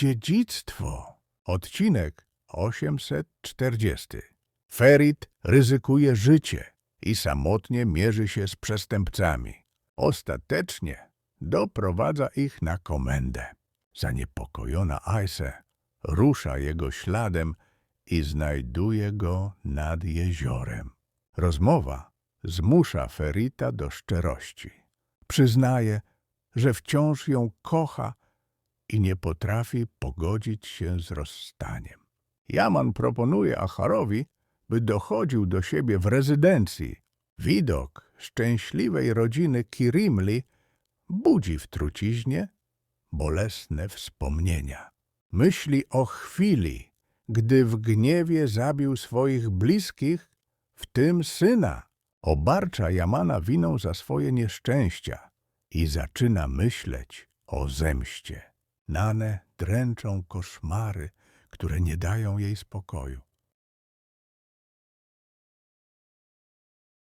dziedzictwo. Odcinek 840. Ferit ryzykuje życie i samotnie mierzy się z przestępcami. Ostatecznie doprowadza ich na komendę. Zaniepokojona Aise rusza jego śladem i znajduje go nad jeziorem. Rozmowa zmusza Ferita do szczerości. Przyznaje, że wciąż ją kocha i nie potrafi pogodzić się z rozstaniem. Jaman proponuje Acharowi, by dochodził do siebie w rezydencji. Widok szczęśliwej rodziny Kirimli budzi w truciźnie bolesne wspomnienia. Myśli o chwili, gdy w gniewie zabił swoich bliskich, w tym syna. Obarcza Jamana winą za swoje nieszczęścia i zaczyna myśleć o zemście. Nanę dręczą koszmary, które nie dają jej spokoju.